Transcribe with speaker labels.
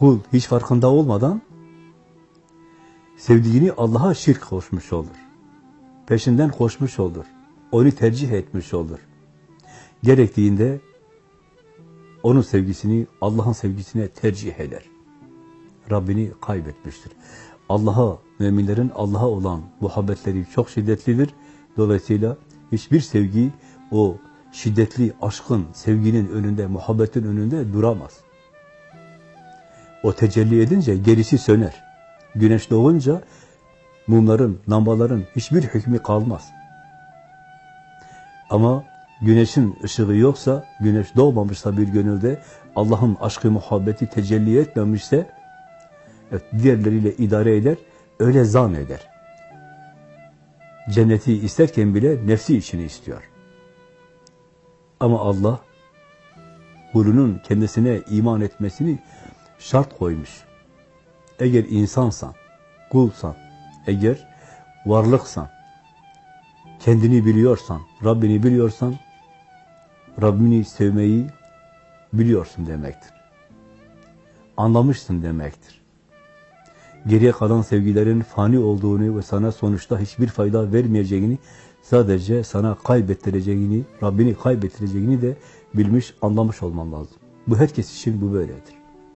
Speaker 1: kul hiç farkında olmadan sevdiğini Allah'a şirk koşmuş olur. Peşinden koşmuş olur. Onu tercih etmiş olur. Gerektiğinde onun sevgisini Allah'ın sevgisine tercih eder. Rabbini kaybetmiştir. Allah'a, müminlerin Allah'a olan muhabbetleri çok şiddetlidir. Dolayısıyla hiçbir sevgi o şiddetli aşkın, sevginin önünde, muhabbetin önünde duramaz. O tecelli edince gerisi söner. Güneş doğunca mumların, lambaların hiçbir hükmü kalmaz. Ama güneşin ışığı yoksa, güneş doğmamışsa bir gönülde, Allah'ın aşkı, muhabbeti tecelli etmemişse, evet, diğerleriyle idare eder, öyle zan eder. Cenneti isterken bile nefsi içini istiyor. Ama Allah, kulunun kendisine iman etmesini şart koymuş. Eğer insansan, kulsan, eğer varlıksan, kendini biliyorsan, Rabbini biliyorsan, Rabbini sevmeyi biliyorsun demektir. Anlamışsın demektir. Geriye kalan sevgilerin fani olduğunu ve sana sonuçta hiçbir fayda vermeyeceğini, sadece sana kaybettireceğini, Rabbini kaybettireceğini de bilmiş, anlamış olman lazım. Bu herkes için bu böyledir.